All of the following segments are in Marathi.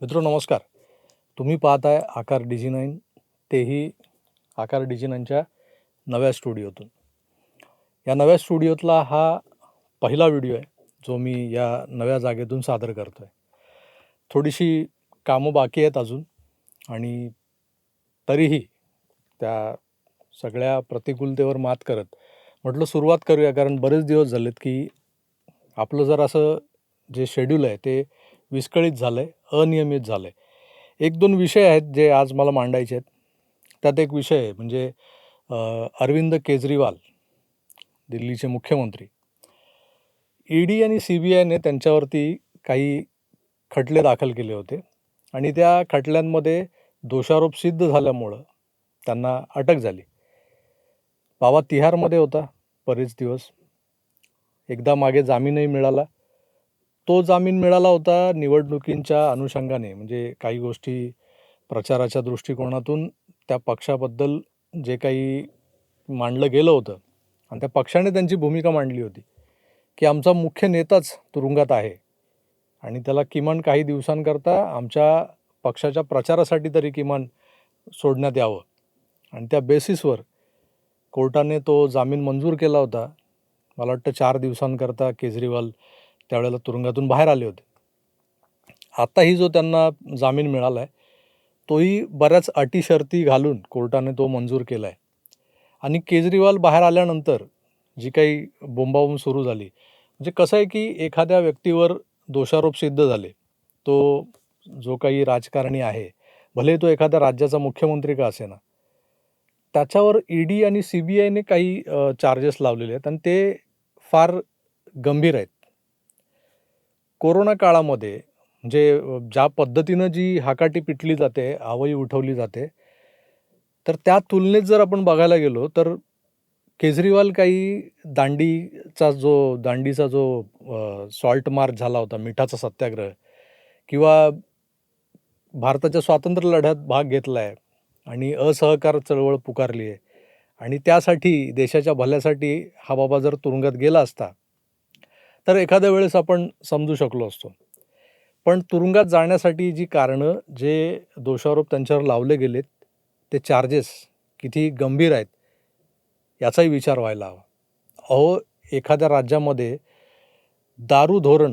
मित्र नमस्कार. तुम्ही पाहताय आकार डिजी नाईन तेही आकार डिजी नाईनच्या नव्या स्टुडिओतून. या नव्या स्टुडिओतला हा पहिला व्हिडिओ आहे जो मी या नव्या जागेतून सादर करतो आहे थोडीशी कामं बाकी आहेत अजून आणि तरीही त्या सगळ्या प्रतिकूलतेवर मात करत म्हटलं सुरुवात करूया कारण बरेच दिवस झालेत की आपलं जर असं जे शेड्यूल आहे ते विस्कळीत झालं आहे अनियमित झालं आहे एक दोन विषय आहेत जे आज मला मांडायचे आहेत. त्यात एक विषय आहे म्हणजे अरविंद केजरीवाल दिल्लीचे मुख्यमंत्री. ई डी आणि सी बी आयने त्यांच्यावरती काही खटले दाखल केले होते आणि त्या खटल्यांमध्ये दोषारोप सिद्ध झाल्यामुळं त्यांना अटक झाली. बाबा तिहारमध्ये होता बरेच दिवस. एकदा मागे जामीनही मिळाला. तो जामीन मिळाला होता निवडणुकींच्या अनुषंगाने. म्हणजे काही गोष्टी प्रचाराच्या दृष्टिकोनातून त्या पक्षाबद्दल जे काही मांडलं गेलं होतं आणि त्या पक्षाने त्यांची भूमिका मांडली होती की आमचा मुख्य नेताच तुरुंगात आहे आणि त्याला किमान काही दिवसांकरता आमच्या पक्षाच्या प्रचारासाठी तरी किमान सोडण्यात यावं. आणि त्या बेसिसवर कोर्टाने तो जामीन मंजूर केला होता. मला वाटतं चार दिवसांकरता केजरीवाल त्यावेळेला तुरुंगातून बाहेर आले होते. आत्ताही जो त्यांना जामीन मिळाला आहे तोही बऱ्याच अटी शर्ती घालून कोर्टाने तो मंजूर केला आहे आणि केजरीवाल बाहेर आल्यानंतर जी काही बोंबाबोंब सुरू झाली म्हणजे कसं आहे की एखाद्या व्यक्तीवर दोषारोप सिद्ध झाले तो जो काही राजकारणी आहे भले तो एखाद्या राज्याचा मुख्यमंत्री का असेना त्याच्यावर ई डी आणि सी बी आयने काही चार्जेस लावलेले आहेत आणि ते फार गंभीर आहेत. कोरोना काळामध्ये म्हणजे ज्या पद्धतीनं जी हाकाटी पिटली जाते आवई उठवली जाते तर त्या तुलनेत जर आपण बघायला गेलो तर केजरीवाल काही दांडीचा जो दांडीचा जो सॉल्ट मार्च झाला होता मिठाचा सत्याग्रह किंवा भारताच्या स्वातंत्र्य लढ्यात भाग घेतला आहे आणि असहकार चळवळ पुकारली आहे आणि त्यासाठी देशाच्या भल्यासाठी हा बाबा जर तुरुंगात गेला असता तर एखाद्या वेळेस आपण समजू शकलो असतो. पण तुरुंगात जाण्यासाठी जी कारणं जे दोषारोप त्यांच्यावर लावले गेलेत ते चार्जेस किती गंभीर आहेत याचाही विचार व्हायला हवा. अहो एखाद्या राज्यामध्ये दारू धोरण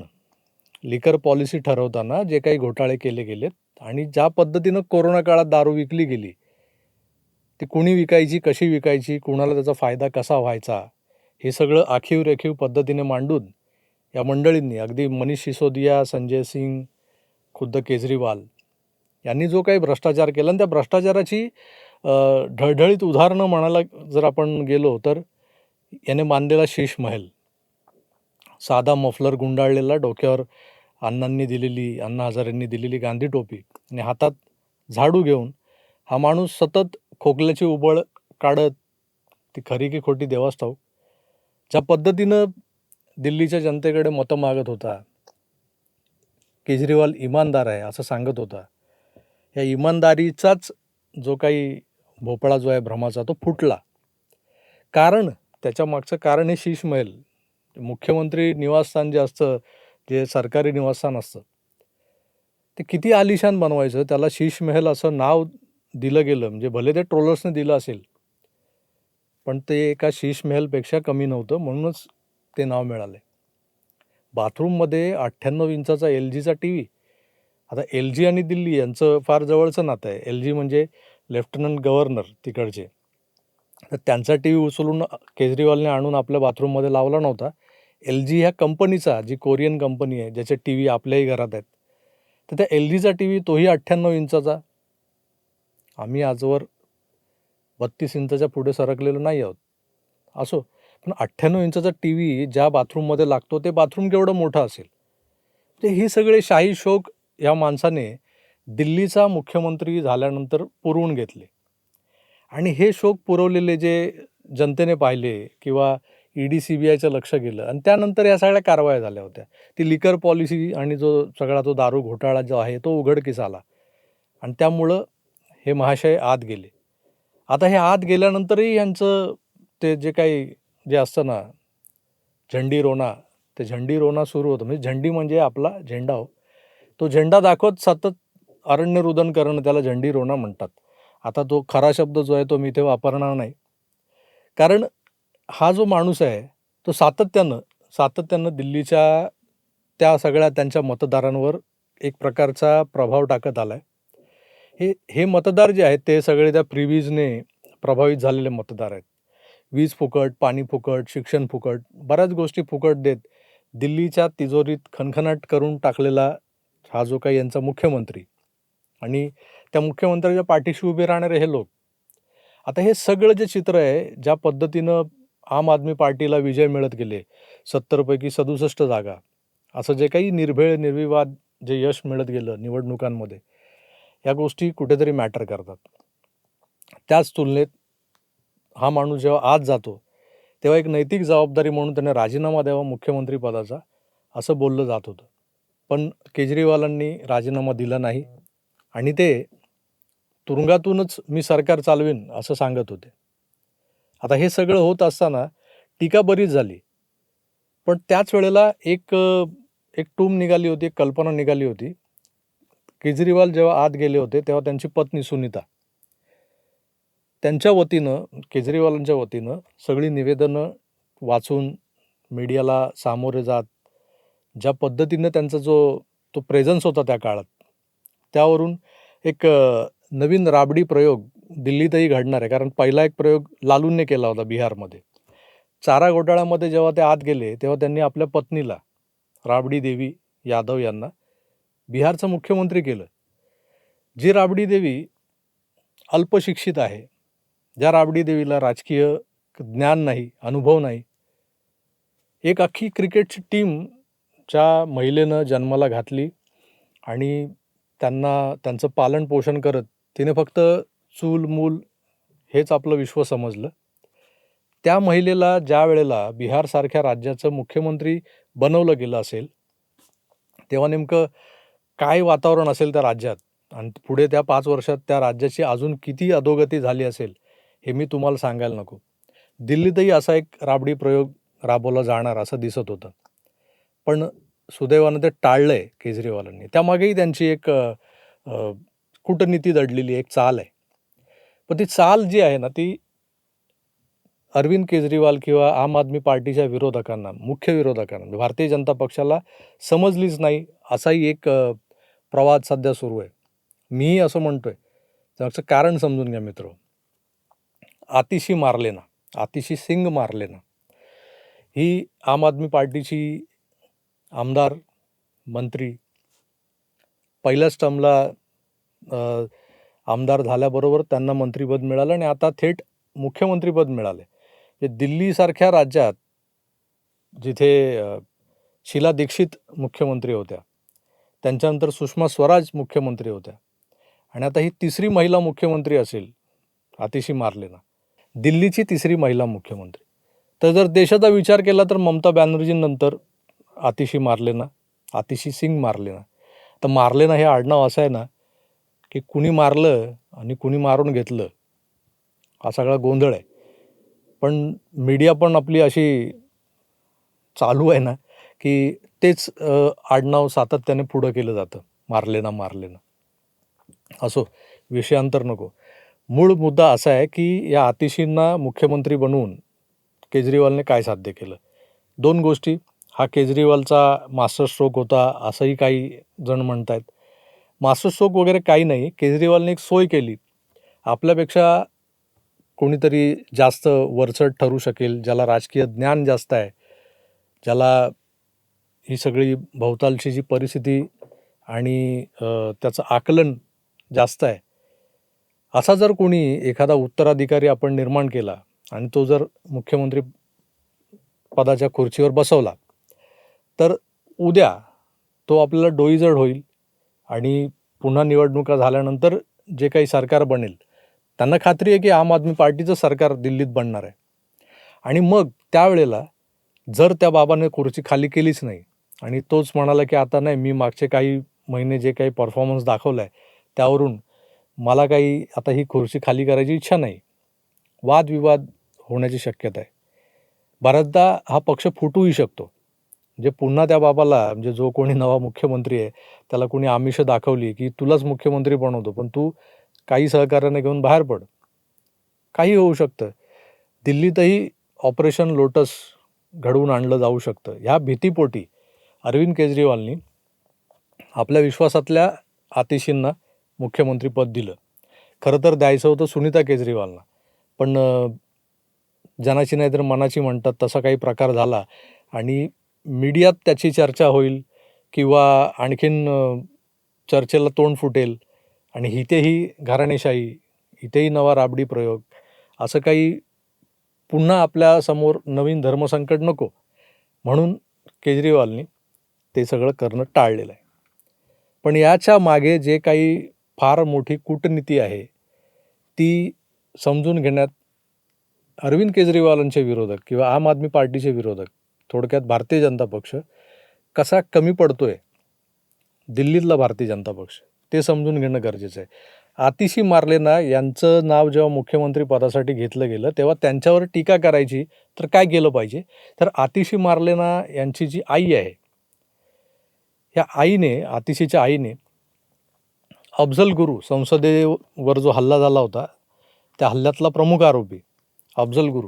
लिकर पॉलिसी ठरवताना जे काही घोटाळे केले गेलेत आणि ज्या पद्धतीनं कोरोना काळात दारू विकली गेली ती कुणी विकायची कशी विकायची कुणाला त्याचा फायदा कसा व्हायचा हे सगळं आखीव रेखीव पद्धतीने मांडून या मंडळींनी अगदी मनीष सिसोदिया संजय सिंग खुद्द केजरीवाल यांनी जो काही भ्रष्टाचार केला आणि त्या भ्रष्टाचाराची ढळढळीत उदाहरणं म्हणायला जर आपण गेलो तर याने बांधलेला शीश महल. साधा मफलर गुंडाळलेला डोक्यावर अण्णांनी दिलेली अण्णा हजारेंनी दिलेली गांधी टोपी आणि हातात झाडू घेऊन हा माणूस सतत खोकल्याची उबळ काढत ती खरी की खोटी देवास ठाऊक ज्या पद्धतीनं दिल्लीच्या जनतेकडे मतं मागत होता. केजरीवाल इमानदार आहे असं सांगत होता. या इमानदारीचाच जो काही भोपळा जो आहे भ्रमाचा तो फुटला. कारण त्याच्या मागचं कारण हे शीश महल. मुख्यमंत्री निवासस्थान जे असतं जे सरकारी निवासस्थान असतं ते किती आलिशान बनवायचं त्याला शीश महल असं नाव दिलं गेलं. म्हणजे भले ते ट्रोलर्सने दिलं असेल पण ते एका शीश महलपेक्षा कमी नव्हतं. म्हणूनच ते नाव मिळाले बाथरूममध्ये अठ्ठ्याण्णव इंचाचा एल जीचा टी व्ही आता एल जी आणि दिल्ली यांचं फार जवळचं नातं आहे. एल जी म्हणजे लेफ्टनंट गव्हर्नर तिकडचे. तर त्यांचा टी व्ही उचलून केजरीवालने आणून आपल्या बाथरूममध्ये लावला नव्हता. एल जी ह्या कंपनीचा जी कोरियन कंपनी आहे ज्याचे टी व्ही आपल्याही घरात आहेत. तर त्या एल जीचा टी व्ही तोही अठ्ठ्याण्णव इंचाचा. आम्ही आजवर बत्तीस इंचाच्या पुढे सरकलेलो नाही आहोत. असो पण अठ्ठ्याण्णव इंचाचा टी व्ही ज्या बाथरूममध्ये लागतो ते बाथरूम केवढं मोठं असेल? ते हे सगळे शाही शोक या माणसाने दिल्लीचा मुख्यमंत्री झाल्यानंतर पुरवून घेतले. आणि हे शोक पुरवलेले जे जनतेने पाहिले किंवा ई डी सी बी आयचं लक्ष गेलं आणि त्यानंतर या सगळ्या कारवाया झाल्या होत्या. ती लिकर पॉलिसी आणि जो सगळा तो दारू घोटाळा जो आहे तो उघडकीस आला. आणि त्यामुळं हे महाशय आत गेले. आता हे आत गेल्यानंतरही यांचं ते जे काही जे असतं ना झंडी रोना ते झंडी रोना सुरू होतं. म्हणजे झंडी म्हणजे आपला झेंडा हो. तो झेंडा दाखवत सतत अरण्यरुदन करणं त्याला झंडी रोना म्हणतात. आता तो खरा शब्द जो आहे तो मी इथे वापरणार नाही. कारण हा जो माणूस आहे तो सातत्यानं सातत्यानं दिल्लीच्या त्या सगळ्या त्यांच्या मतदारांवर एक प्रकारचा प्रभाव टाकत आला आहे हे हे मतदार जे आहेत ते सगळे त्या प्रिव्हीजने प्रभावित झालेले मतदार आहेत. वीज फुकट पाणी फुकट शिक्षण फुकट बऱ्याच गोष्टी फुकट देत दिल्लीच्या तिजोरीत खनखनाट करून टाकलेला हा जो काही यांचा मुख्यमंत्री आणि त्या मुख्यमंत्र्याच्या पाठीशी उभे राहणारे हे लोक. आता हे सगळं जे चित्र आहे ज्या पद्धतीनं आम आदमी पार्टीला विजय मिळत गेले सत्तरपैकी सदुसष्ट जागा असं जे काही निर्भेळ निर्विवाद जे यश मिळत गेलं निवडणुकांमध्ये या गोष्टी कुठेतरी मॅटर करतात. त्याच तुलनेत हा माणूस जेव्हा आज जातो तेव्हा एक नैतिक जबाबदारी म्हणून त्याने राजीनामा द्यावा मुख्यमंत्री पदाचा असं बोललं जात होतं. पण केजरीवालांनी राजीनामा दिला नाही आणि ते तुरुंगातूनच मी सरकार चालवीन असं सांगत होते. आता हे सगळं होत असताना टीका बरीच झाली. पण त्याच वेळेला एक एक टूम निघाली होती एक कल्पना निघाली होती. केजरीवाल जेव्हा आत गेले होते तेव्हा त्यांची पत्नी सुनीता त्यांच्या वतीनं केजरीवालांच्या वतीनं सगळी निवेदनं वाचून मीडियाला सामोरे जात ज्या पद्धतीनं त्यांचा जो तो प्रेझन्स होता त्या काळात त्यावरून एक नवीन राबडी प्रयोग दिल्लीतही घडणार आहे. कारण पहिला एक प्रयोग लालूंने केला होता बिहारमध्ये. चारा घोटाळ्यामध्ये जेव्हा ते आत गेले तेव्हा त्यांनी आपल्या पत्नीला राबडी देवी यादव यांना बिहारचं मुख्यमंत्री केलं. जी राबडी देवी अल्पशिक्षित आहे ज्या राबडी देवीला राजकीय ज्ञान नाही अनुभव नाही एक अख्खी क्रिकेटची टीम ज्या महिलेनं जन्माला घातली आणि त्यांना त्यांचं पालन पोषण करत तिने फक्त चूल मूल हेच आपलं विश्व समजलं. त्या महिलेला ज्या वेळेला बिहारसारख्या राज्याचं मुख्यमंत्री बनवलं गेलं असेल तेव्हा नेमकं काय वातावरण असेल त्या राज्यात? आणि पुढे त्या पाच वर्षात त्या राज्याची अजून किती अधोगती झाली असेल? हे मी तुम्हाला सांगायला नको. दिल्लीतही असा एक राबडी प्रयोग राबवला जाणार असं दिसत होतं. पण सुदैवानं ते टाळलं आहे केजरीवालांनी. त्यामागेही त्यांची एक कूटनीती दडलेली एक चाल आहे. पण ती चाल जी आहे ना ती अरविंद केजरीवाल किंवा आम आदमी पार्टीच्या विरोधकांना मुख्य विरोधकांना म्हणजे भारतीय जनता पक्षाला समजलीच नाही असाही एक प्रवाद सध्या सुरू आहे. मीही असं म्हणतोय. त्याचं कारण समजून घ्या मित्र. आतिशी मारले ना आतिशी सिंग मारले ना ही आम आदमी पार्टीची आमदार मंत्री पहिल्याच टर्मला आमदार झाल्याबरोबर त्यांना मंत्रीपद मिळालं आणि आता थेट मुख्यमंत्रीपद मिळाले. हे दिल्लीसारख्या राज्यात जिथे अ, शीला दीक्षित मुख्यमंत्री होत्या त्यांच्यानंतर सुषमा स्वराज मुख्यमंत्री होत्या आणि आता ही तिसरी महिला मुख्यमंत्री असेल आतिशी मारलेना दिल्लीची तिसरी महिला मुख्यमंत्री. तर जर देशाचा विचार केला तर ममता बॅनर्जींनंतर आतिशी मारलेना आतिशी सिंग मारलेना तर मारलेना हे आडनाव असं आहे ना की कुणी मारलं आणि कुणी मारून घेतलं हा सगळा गोंधळ आहे. पण मीडिया पण आपली अशी चालू आहे ना की तेच आडनाव सातत्याने पुढं केलं जातं. मारलेना मारलेना असो विषयांतर नको. मूळ मुद्दा असा आहे की या आतिशींना मुख्यमंत्री बनवून केजरीवालने काय साध्य केलं? दोन गोष्टी. हा केजरीवालचा मास्टर स्ट्रोक होता असंही काही जण म्हणत आहेत मास्टर स्ट्रोक वगैरे काही नाही. केजरीवालने एक सोय केली. आपल्यापेक्षा कोणीतरी जास्त वरचढ ठरू शकेल ज्याला राजकीय ज्ञान जास्त आहे ज्याला ही सगळी भोवतालची जी परिस्थिती आणि त्याचं आकलन जास्त आहे असा जर कोणी एखादा उत्तराधिकारी आपण निर्माण केला आणि तो जर मुख्यमंत्री पदाच्या खुर्चीवर बसवला तर उद्या तो आपल्याला डोईजड होईल आणि पुन्हा निवडणुका झाल्यानंतर जे काही सरकार बनेल त्यांना खात्री आहे की आम आदमी पार्टीचं सरकार दिल्लीत बनणार आहे. आणि मग त्यावेळेला जर त्या बाबाने खुर्ची खाली केलीच नाही आणि तोच म्हणाला की आता नाही मी मागचे काही महिने जे काही परफॉर्मन्स दाखवला आहे त्यावरून मला काही आता ही खुर्ची खाली करायची इच्छा नाही. वादविवाद होण्याची शक्यता आहे. बऱ्याचदा हा पक्ष फुटूही शकतो. जे पुन्हा त्या बाबाला म्हणजे जो कोणी नवा मुख्यमंत्री आहे त्याला कोणी आमिष दाखवली की तुलाच मुख्यमंत्री बनवतो पण तू काही सहकार्याने घेऊन बाहेर पड. काही होऊ शकतं. दिल्लीतही ऑपरेशन लोटस घडवून आणलं जाऊ शकतं. ह्या भीतीपोटी अरविंद केजरीवालनी आपल्या विश्वासातल्या आतिशींना मुख्यमंत्रीपद दिलं. खरं तर द्यायचं होतं सुनीता केजरीवालना. पण जनाची नाही तर मनाची म्हणतात तसा काही प्रकार झाला आणि मीडियात त्याची चर्चा होईल किंवा आणखीन चर्चेला तोंड फुटेल आणि इथेही घराणेशाही इथेही नवा राबडी प्रयोग असं काही पुन्हा आपल्यासमोर नवीन धर्मसंकट नको. म्हणून केजरीवालनी ते सगळं करणं टाळलेलं आहे. पण याच्या मागे जे काही फार मोठी कूटनीती आहे. ती समजून घेण्यात अरविंद केजरीवालांचे विरोधक किंवा आम आदमी पार्टीचे विरोधक थोडक्यात भारतीय जनता पक्ष कसा कमी पडतो आहे दिल्लीतला भारतीय जनता पक्ष ते समजून घेणं गरजेचं आहे. आतिशी मार्लेना यांचं नाव जेव्हा मुख्यमंत्री पदासाठी घेतलं गेलं तेव्हा त्यांच्यावर टीका करायची तर काय केलं पाहिजे? तर आतिशी मार्लेना यांची जी आई आहे या आईने आतिशीच्या आईने अफजल गुरु संसदेवर जो हल्ला झाला होता त्या हल्ल्यातला प्रमुख आरोपी अफजल गुरु.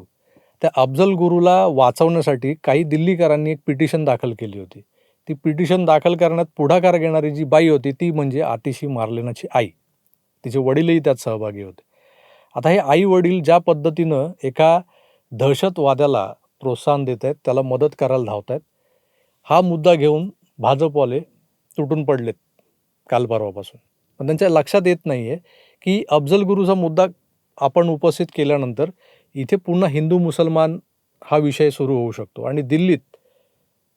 त्या अफजल गुरुला वाचवण्यासाठी काही दिल्लीकरांनी एक पिटिशन दाखल केली होती. ती पिटिशन दाखल करण्यात पुढाकार घेणारी जी बाई होती ती म्हणजे आतिशी मार्लेनाची आई. तिचे वडीलही त्यात सहभागी होते. आता हे आई वडील ज्या पद्धतीनं एका दहशतवाद्याला प्रोत्साहन देत आहेत त्याला मदत करायला धावत आहेत हा मुद्दा घेऊन भाजपवाले तुटून पडलेत काल परवापासून. पण त्यांच्या लक्षात येत नाही आहे की अफजल गुरुचा मुद्दा आपण उपस्थित केल्यानंतर इथे पुन्हा हिंदू मुसलमान हा विषय सुरू होऊ शकतो आणि दिल्लीत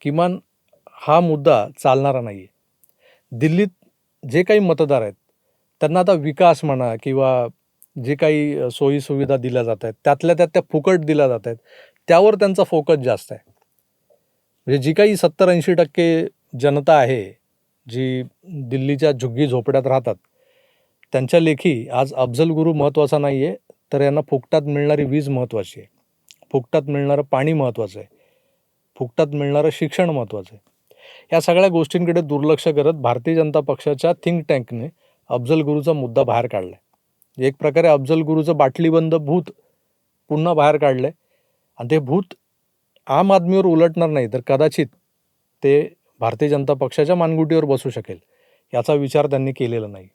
किमान हा मुद्दा चालणारा नाही आहे दिल्लीत जे काही मतदार आहेत त्यांना आता विकास म्हणा किंवा जे काही सोयीसुविधा दिल्या जात आहेत त्यातल्या त्यात त्या फुकट दिल्या जात आहेत त्यावर त्यांचा फोकस जास्त आहे. म्हणजे जी काही सत्तर ऐंशी टक्के जनता आहे जी दिल्लीच्या झुग्गी झोपड्यात राहतात त्यांच्या लेखी आज अफजल गुरु महत्त्वाचा नाही आहे तर यांना फुकटात मिळणारी वीज महत्त्वाची आहे. फुकटात मिळणारं पाणी महत्त्वाचं आहे. फुकटात मिळणारं शिक्षण महत्त्वाचं आहे. या सगळ्या गोष्टींकडे दुर्लक्ष करत भारतीय जनता पक्षाच्या थिंक टँकने अफजल गुरुचा मुद्दा बाहेर काढला आहे एक प्रकारे अफजल गुरुचं बाटलीबंद भूत पुन्हा बाहेर काढलं आहे आणि ते भूत आम आदमीवर उलटणार नाही तर कदाचित ते भारतीय जनता पक्षाच्या मानगुटीवर बसू शकेल याचा विचार त्यांनी केलेला नाही.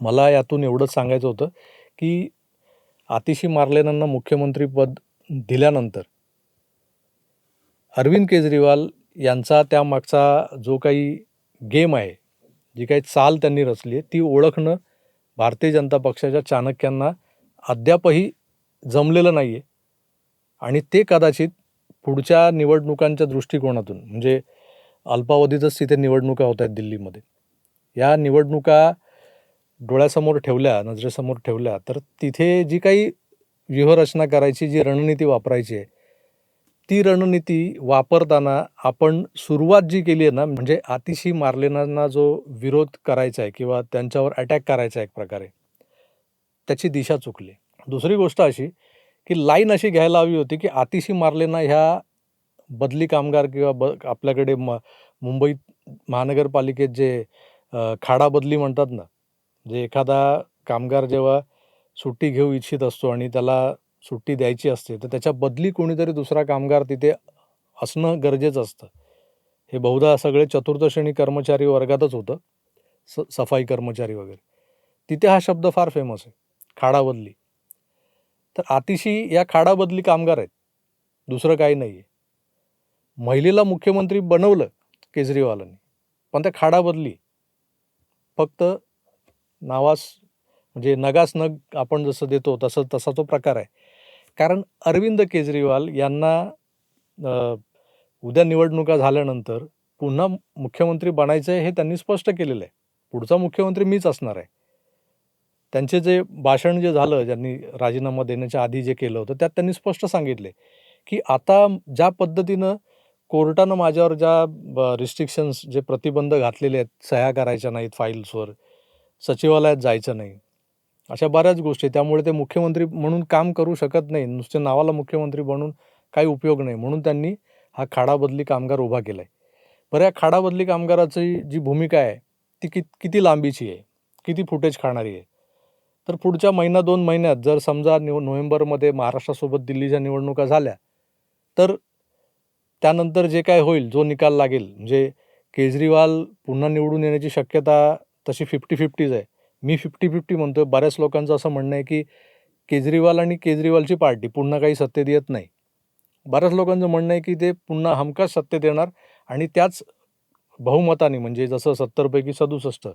मला यातून एवढंच सांगायचं होतं की आतिशी मार्लेनांना मुख्यमंत्रीपद दिल्यानंतर अरविंद केजरीवाल यांचा त्यामागचा जो काही गेम आहे जी काही चाल त्यांनी रचली आहे ती ओळखणं भारतीय जनता पक्षाच्या चाणक्यांना अद्यापही जमलेलं नाही आहे आणि ते कदाचित पुढच्या निवडणुकांच्या दृष्टिकोनातून म्हणजे अल्पावधीतच तिथे निवडणुका होत आहेत दिल्लीमध्ये. या निवडणुका डोळ्यासमोर ठेवल्या नजरेसमोर ठेवल्या तर तिथे जी काही व्यूहरचना करायची जी रणनीती वापरायची आहे ती रणनीती वापरताना आपण सुरुवात जी केली आहे ना म्हणजे आतिशी मार्लेनांना जो विरोध करायचा आहे किंवा त्यांच्यावर अटॅक करायचा आहे एक प्रकारे त्याची दिशा चुकली. दुसरी गोष्ट अशी की लाईन अशी घ्यायला हवी होती की आतिशी मारलेना ह्या बदली कामगार किंवा ब आपल्याकडे म मुंबईत महानगरपालिकेत जे खाडा बदली म्हणतात ना जे एखादा कामगार जेव्हा सुट्टी घेऊ इच्छित असतो आणि त्याला सुट्टी द्यायची असते तर त्याच्या बदली कोणीतरी दुसरा कामगार तिथे असणं गरजेचं असतं. हे बहुधा सगळे चतुर्थ श्रेणी कर्मचारी वर्गातच होतं स सफाई कर्मचारी वगैरे. तिथे हा शब्द फार फेमस आहे खाडा बदली. तर आतिशी या खाडा बदली कामगार आहेत दुसरं काही नाही आहे महिलेला मुख्यमंत्री बनवलं केजरीवालांनी पण त्या खाडा बदली. फक्त नावास म्हणजे नगास नग आपण जसं देतो तसं तसा तो प्रकार आहे. कारण अरविंद केजरीवाल यांना उद्या निवडणुका झाल्यानंतर पुन्हा मुख्यमंत्री बनायचं आहे हे त्यांनी स्पष्ट केलेलं आहे. पुढचा मुख्यमंत्री मीच असणार आहे. त्यांचे जे भाषण जे झालं ज्यांनी राजीनामा देण्याच्या आधी जे केलं होतं त्यात त्यांनी स्पष्ट सांगितले की आता ज्या पद्धतीनं कोर्टानं माझ्यावर ज्या रिस्ट्रिक्शन्स जे प्रतिबंध घातलेले आहेत सह्या करायच्या नाहीत फाईल्सवर सचिवालयात जायचं नाही. अशा बऱ्याच गोष्टी त्यामुळे ते मुख्यमंत्री म्हणून काम करू शकत नाही. नुसते नावाला मुख्यमंत्री बनून काही उपयोग नाही. म्हणून त्यांनी हा खाडाबदली कामगार उभा केला आहे बरं या खाडाबदली कामगाराची जी भूमिका आहे ती कित किती लांबीची आहे? किती फुटेज खाणारी आहे? तर पुढच्या महिना दोन महिन्यात जर समजा निव नोव्हेंबरमध्ये महाराष्ट्रासोबत दिल्लीच्या निवडणुका झाल्या तर त्यानंतर जे काय होईल जो निकाल लागेल म्हणजे केजरीवाल पुन्हा निवडून येण्याची शक्यता तशी फिफ्टी फिफ्टीज आहे. मी फिफ्टी फिफ्टी म्हणतो आहे बऱ्याच लोकांचं असं म्हणणं आहे की केजरीवाल आणि केजरीवालची पार्टी पुन्हा काही सत्तेत येत नाही. बऱ्याच लोकांचं म्हणणं आहे की ते पुन्हा हमखास सत्तेत येणार आणि त्याच बहुमताने म्हणजे जसं सत्तरपैकी सदुसष्ट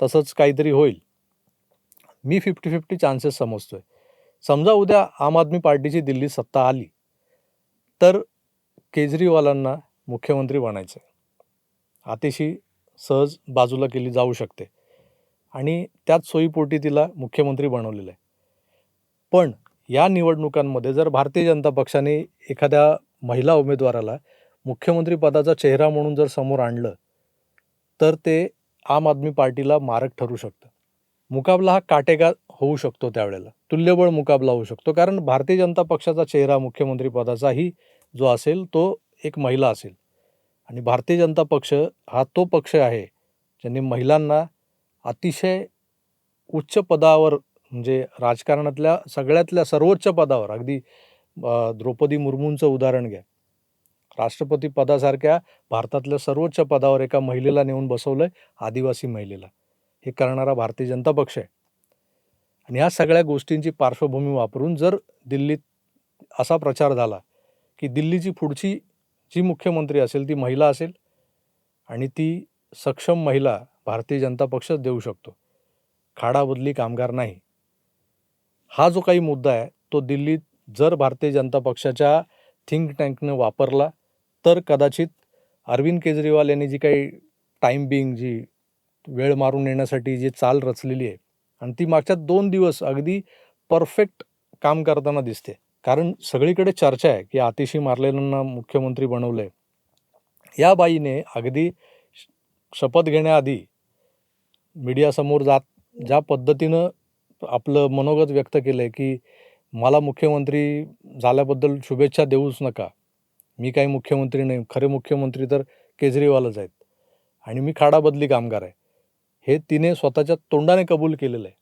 तसंच काहीतरी होईल. मी फिफ्टी फिफ्टी चान्सेस समजतोय. समजा उद्या आम आदमी पार्टीची दिल्ली सत्ता आली तर केजरीवालांना मुख्यमंत्री बनायचं आहे अतिशय सहज बाजूला केली जाऊ शकते. आणि त्याच सोयीपोटी तिला मुख्यमंत्री बनवलेलं आहे. पण या निवडणुकांमध्ये जर भारतीय जनता पक्षाने एखाद्या महिला उमेदवाराला मुख्यमंत्री पदाचा चेहरा म्हणून जर समोर आणलं तर ते आम आदमी पार्टीला मारक ठरू शकतं. मुकाबला हा काटेगा होऊ शकतो त्यावेळेला. तुल्यबळ मुकाबला होऊ शकतो. कारण भारतीय जनता पक्षाचा चेहरा मुख्यमंत्री पदाचाही जो असेल तो एक महिला असेल. आणि भारतीय जनता पक्ष हा तो पक्ष आहे ज्यांनी महिलांना अतिशय उच्च पदावर म्हणजे राजकारणातल्या सगळ्यातल्या सर्वोच्च पदावर अगदी द्रौपदी मुर्मूंचं उदाहरण घ्या. राष्ट्रपती पदासारख्या भारतातल्या सर्वोच्च पदावर एका महिलेला नेऊन बसवलंय आदिवासी महिलेला. हे करणारा भारतीय जनता पक्ष आहे. आणि ह्या सगळ्या गोष्टींची पार्श्वभूमी वापरून जर दिल्लीत असा प्रचार झाला की दिल्लीची पुढची जी मुख्यमंत्री असेल ती महिला असेल आणि ती सक्षम महिला भारतीय जनता पक्षच देऊ शकतो. खाडाबदली कामगार नाही. हा जो काही मुद्दा आहे तो दिल्लीत जर भारतीय जनता पक्षाच्या थिंक टँकनं वापरला तर कदाचित अरविंद केजरीवाल यांनी जी काही टाईम बिंग जी वेळ मारून येण्यासाठी जी चाल रचलेली आहे आणि ती मागच्या दोन दिवस अगदी परफेक्ट काम करताना दिसते. कारण सगळीकडे चर्चा आहे की आतिशी मारलेल्यांना मुख्यमंत्री बनवलं. आहे या बाईने अगदी श- शपथ घेण्याआधी मीडियासमोर जात ज्या पद्धतीनं आपलं मनोगत व्यक्त केलं आहे की मला मुख्यमंत्री झाल्याबद्दल शुभेच्छा देऊच नका. मी काही मुख्यमंत्री नाही खरे मुख्यमंत्री तर केजरीवालच आहेत. आणि मी खाडाबदली कामगार आहे. हे तिने स्वतःच्या तोंडाने कबूल केलेलं आहे.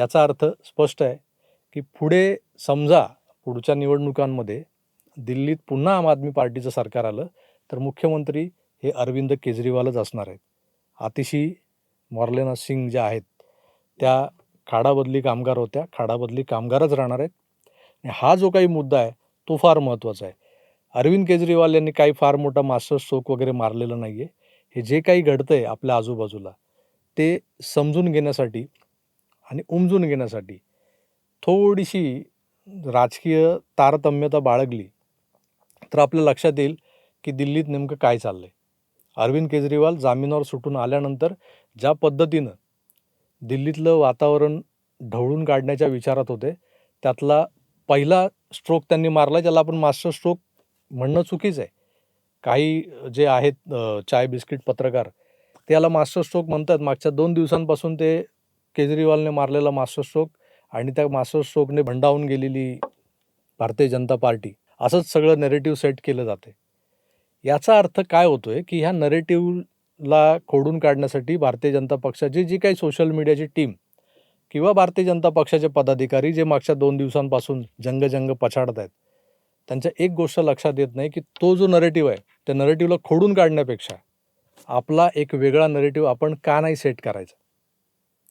याचा अर्थ स्पष्ट आहे की पुढे समजा पुढच्या निवडणुकांमध्ये दिल्लीत पुन्हा आम आदमी पार्टीचं सरकार आलं तर मुख्यमंत्री हे अरविंद केजरीवालच असणार आहेत. आतिशी मॉर्लेना सिंग ज्या आहेत त्या खाडाबदली कामगार होत्या खाडाबदली कामगारच राहणार आहेत. आणि हा जो काही मुद्दा आहे तो फार महत्त्वाचा आहे. अरविंद केजरीवाल यांनी काही फार मोठा मास्टर स्ट्रोक वगैरे मारलेलं नाही आहे हे जे काही घडतं आहे आपल्या आजूबाजूला ते समजून घेण्यासाठी आणि उमजून घेण्यासाठी थोडीशी राजकीय तारतम्यता बाळगली तर आपल्या लक्षात येईल की दिल्लीत नेमकं काय चाललं आहे अरविंद केजरीवाल जामिनावर सुटून आल्यानंतर ज्या पद्धतीनं दिल्लीतलं वातावरण ढवळून काढण्याच्या विचारात होते त्यातला पहिला स्ट्रोक त्यांनी मारला ज्याला आपण मास्टर स्ट्रोक म्हणणं चुकीचं आहे. काही जे आहेत चाय बिस्किट पत्रकार ते याला मास्टर स्ट्रोक म्हणतात. मागच्या दोन दिवसांपासून ते केजरीवालने मारलेला मास्टर स्ट्रोक आणि त्या मास्टरस्ट्रोकने भंडावून गेलेली भारतीय जनता पार्टी असंच सगळं नरेटिव्ह सेट केलं जाते. याचा अर्थ काय होतोय की ह्या नरेटिव्हला खोडून काढण्यासाठी भारतीय जनता पक्षाची जी काही सोशल मीडियाची टीम किंवा भारतीय जनता पक्षाचे पदाधिकारी जे मागच्या दोन दिवसांपासून जंगजंग पछाडत आहेत त्यांच्या एक गोष्ट लक्षात येत नाही की तो जो नरेटिव्ह आहे त्या नरेटिव्हला खोडून काढण्यापेक्षा आपला एक वेगळा नरेटिव्ह आपण का नाही सेट करायचा?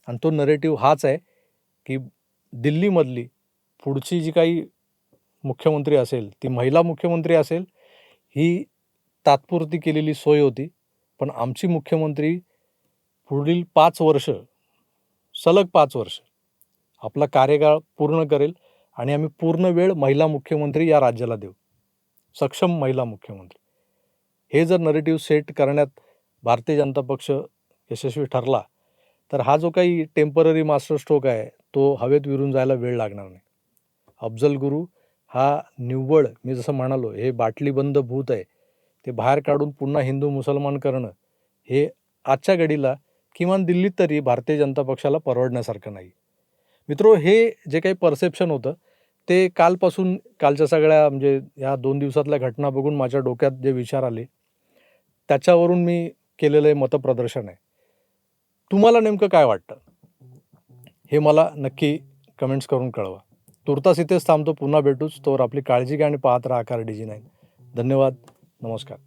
आणि तो नरेटिव्ह हाच आहे की दिल्लीमधली पुढची जी काही मुख्यमंत्री असेल ती महिला मुख्यमंत्री असेल ही तात्पुरती केलेली सोय होती. पण आमची मुख्यमंत्री पुढील पाच वर्ष सलग पाच वर्ष आपला कार्यकाळ पूर्ण करेल आणि आम्ही पूर्ण वेळ महिला मुख्यमंत्री या राज्याला देऊ. सक्षम महिला मुख्यमंत्री. हे जर नरेटिव्ह सेट करण्यात भारतीय जनता पक्ष यशस्वी ठरला तर हा जो काही टेंपररी मास्टर स्ट्रोक आहे तो हवेत विरून जायला वेळ लागणार नाही. अफजल गुरु हा निव्वळ मी जसं म्हणालो हे बाटलीबंद भूत आहे. ते बाहेर काढून पुन्हा हिंदू मुसलमान करणं हे आजच्या घडीला किमान दिल्लीत तरी भारतीय जनता पक्षाला परवडण्यासारखं नाही. मित्रो हे जे काही परसेप्शन होतं ते कालपासून कालच्या सगळ्या म्हणजे या दोन दिवसातल्या घटना बघून माझ्या डोक्यात जे विचार आले त्याच्यावरून मी केलेलं मतप्रदर्शन आहे. तुम्हाला नेमकं काय वाटतं? हे मला नक्की कमेंट्स करून कळवा. तुर्तास इथेच थांबतो. पुन्हा भेटूच. तोवर आपली काळजी घ्या आणि पाहत राहा आकार डिजी नाईन धन्यवाद. नमस्कार.